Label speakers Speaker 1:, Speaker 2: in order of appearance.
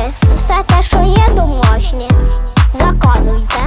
Speaker 1: робити все те, що є домашнє. Заказуйте.